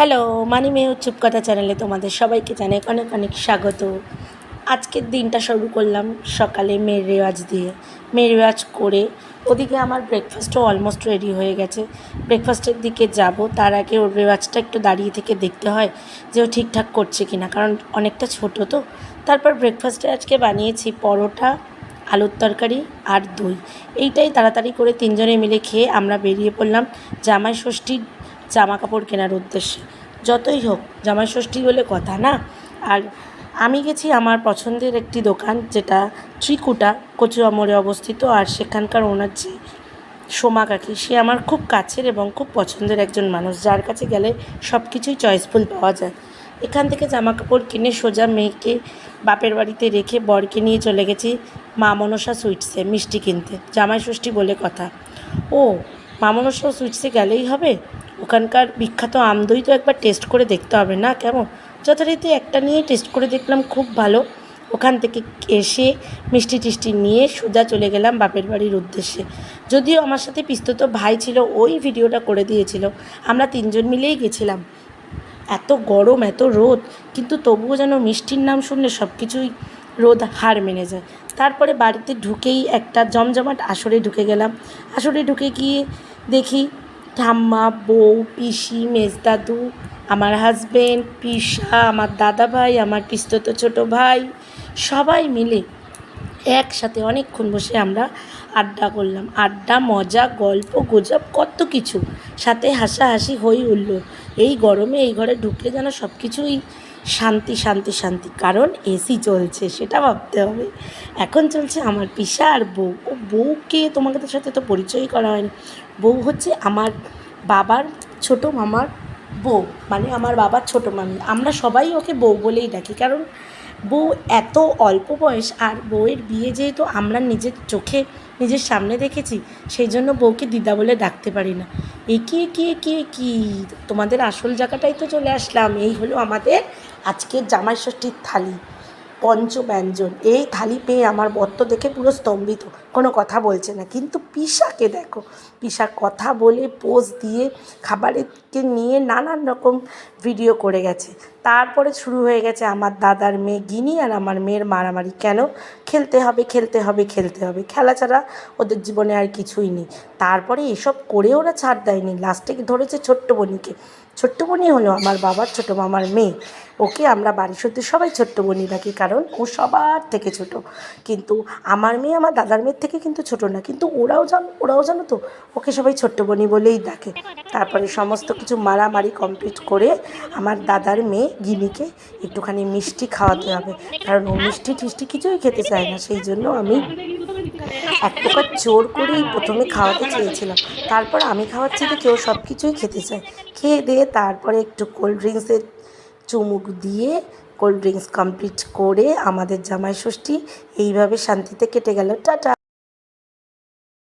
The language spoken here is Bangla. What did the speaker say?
হ্যালো মানি মেয়ে চুপকথা চ্যানেলে তোমাদের সবাইকে জানাই অনেক অনেক স্বাগত। আজকের দিনটা শুরু করলাম সকালে মেয়ের রেওয়াজ দিয়ে। মেয়ের রেওয়াজ করে ওদিকে আমার ব্রেকফাস্টও অলমোস্ট রেডি হয়ে গেছে। ব্রেকফাস্টের দিকে যাব, তার আগে ওর রেওয়াজটা একটু দাঁড়িয়ে থেকে দেখতে হয় যে ও ঠিকঠাক করছে কি না কারণ অনেকটা ছোট তো। তারপর ব্রেকফাস্টে আজকে বানিয়েছি পরোটা, আলুর তরকারি আর দই। এইটাই তাড়াতাড়ি করে তিনজনে মিলে খেয়ে আমরা বেরিয়ে পড়লাম জামাই ষষ্ঠীর জামা কাপড় কেনার উদ্দেশ্যে। যতই হোক জামাই ষষ্ঠী বলে কথা না? আর আমি গেছি আমার পছন্দের একটি দোকান, যেটা ত্রিকুটা, কচুয়ামোড়ে অবস্থিত, আর সেখানকার ওনার যে সোমা কাকি, সে আমার খুব কাছের এবং খুব পছন্দের একজন মানুষ, যার কাছে গেলে সব কিছুই চয়েসফুল পাওয়া যায়। এখান থেকে জামা কাপড় কিনে সোজা মেয়েকে বাপের বাড়িতে রেখে বরকে নিয়ে চলে গেছি মা মনসা সুইটসে মিষ্টি কিনতে জামাই ষষ্ঠী বলে কথা। ও, মা মনসা সুইটসে গেলেই হবে? ওখানকার বিখ্যাত আমদই তো একবার টেস্ট করে দেখতে হবে না? কেমন? যথারীতি একটা নিয়ে টেস্ট করে দেখলাম, খুব ভালো। ওখান থেকে এসে মিষ্টি টিষ্টি নিয়ে সোজা চলে গেলাম বাপের বাড়ির উদ্দেশ্যে। যদিও আমার সাথে পিস্তত ভাই ছিল, ওই ভিডিওটা করে দিয়েছিল। আমরা তিনজন মিলেই গেছিলাম। এত গরম, এত রোদ, কিন্তু তবুও যেন মিষ্টির নাম শুনলে সব কিছুই রোদ হার মেনে যায়। তারপরে বাড়িতে ঢুকেই একটা জমজমাট আসরে ঢুকে গেলাম। আসরে ঢুকে গিয়ে দেখি ঠাম্মা, বউ, পিসি, মেজদাদু, আমার হাজবেন্ড পিসা, আমার দাদা ভাই আমার পিস্তত ছোট ভাই, সবাই মিলে একসাথে অনেকক্ষণ বসে আমরা আড্ডা করলাম। আড্ডা, মজা, গল্প, গোজব, কত কিছু। সাথে হাসাহাসি হই উঠল। এই গরমে এই ঘরে ঢুকলে যেন সব কিছুই শান্তি শান্তি শান্তি। কারণ এসি চলছে, সেটা ভাবতে হবে। এখন চলছে আমার পিসা আর বউ। ও বউকে তোমাদের সাথে তো পরিচয়ই করা হয়নি। বউ হচ্ছে আমার বাবার ছোট মামার বউ। মানে আমার বাবার ছোট মামি। আমরা সবাই ওকে বউ বলেই ডাকি। কারণ বউ এত অল্প বয়স আর বউয়ের বিয়ে যেহেতু আমরা নিজের চোখে, নিজের সামনে দেখেছি, সেই জন্য বউকে দিদা বলে ডাকতে পারি না। একে একে একে কি তোমাদের আসল জায়গাটাই তো চলে আসলাম। এই হলো আমাদের আজকের জামাই ষষ্ঠীর থালি। পঞ্চব্যঞ্জন। এই থালি পেয়ে আমার বত্ত দেখে পুরো স্তম্ভিত। কোনো কথা বলছে না। কিন্তু পিসাকে দেখো পিসা কথা বলে পোজ দিয়ে খাবারকে নিয়ে নানান রকম ভিডিও করে গেছে। তারপরে শুরু হয়ে গেছে আমার দাদার মেয়ে গিনি আর আমার মেয়ের মারামারি। কেন? খেলতে হবে খেলতে হবে খেলতে হবে। খেলা ছাড়া ওদের জীবনে আর কিছুই নেই। তারপরে এসব করে ওরা ছাড় দেয়নি। লাস্টে ধরেছে ছোট্ট বনিকে। ছোট্ট বনি হলো আমার বাবার, ছোটো মামার মেয়ে। ওকে আমরা বাড়ি সত্যি সবাই ছোট্ট বনি ডাকি কারণ ও সবার থেকে ছোট। কিন্তু আমার মেয়ে আমার দাদার মেয়ের থেকে কিন্তু ছোট না, কিন্তু ওরাও জান, ওরাও জানো তো, ওকে সবাই ছোট্ট বনি বলেই ডাকে। তারপরে সমস্ত কিছু মারামারি কমপ্লিট করে আমার দাদার মেয়ে গিনিকে একটুখানি মিষ্টি খাওয়াতে হবে। কারণ ও মিষ্টি টিষ্টি কিছুই খেতে চায় না, সেই জন্য আমি এক প্রকার জোর করেই প্রথমে খাওয়াতে চেয়েছিলাম। তারপর আমি খাওয়াচ্ছি তো কেউ সব কিছুই খেতে চায়। খেয়ে দিয়ে তারপরে একটু কোল্ড ড্রিঙ্কসের চুমুক দিয়ে কোল্ড ড্রিঙ্কস কমপ্লিট করে আমাদের জামাই ষষ্ঠী এইভাবে শান্তিতে কেটে গেল। টাটা!